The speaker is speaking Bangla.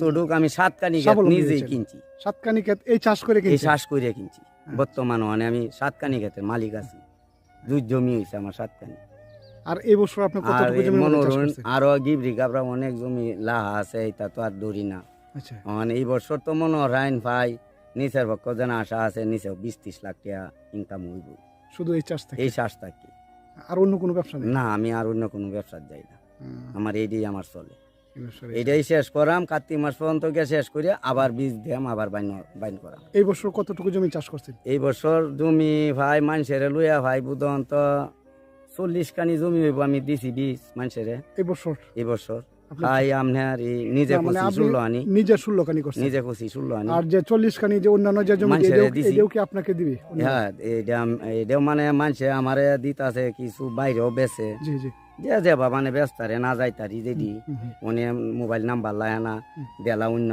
তদুক আমি সাতকানি ক্ষেত নিজেই কিনছি। সাতকানি ক্ষেত এই চাষ করে এই চাষ করে কিনছি। আচ্ছা। বর্তমানে মানে আমি সাতকানি ক্ষেতের মালিক আছি। দুই জমি হয়েছে আমার সাতকানি। আর এই বছর আপনি আর কতটুকু এই জমি চাষ করছেন? আরও গিবরি গাবরা অনেক জমি লাহা আছে এটা তো আর ধরি না। আচ্ছা। মানে এই বছর তো ভাই নিচের পক্ষ যেন আশা আছে নিচে বিশ ত্রিশ লাখ টাকা ইনকাম হইব। শুধু এই চাষ থেকে? এই চাষ থাকি। আর অন্য কোনো ব্যবসা নেই? না আমি আর অন্য কোনো ব্যবসার যাই না। আমার এইটাই আমার চলে। এটাই শেষ করাম কার্তিক মাস পর্যন্ত গিয়ে শেষ করে আবার বীজ দিয়াম আবার বাইন বাইন করাম। এই বছর কতটুকু জমি চাষ করছেন? এই বছর জমি ভাই মানুষের লুয়া ভাই বুধন তো চল্লিশ কানি জমি হইব আমি দিছি বীজ মানুষের। এই বছর? এই বছর। আপনি- ভাই আমনের এই নিজে কষি মানে ষোলো আনি নিজে ষোলো কানি করছেন। নিজে কষি ষোলো আনি আর যে চল্লিশ কানি যে অন্যান্য যে জমি এটাও- কি আপনাকে দিবে? হ্যাঁ এটা এটাও মানে মানুষে আমারে দিতাছে কিছু বাইরেও বেছে জি জি। যে যে বা মানে ব্যস্ত রে না যাইতারি যেদি। উনি মোবাইল নাম্বার লায় না। দেলা অন্য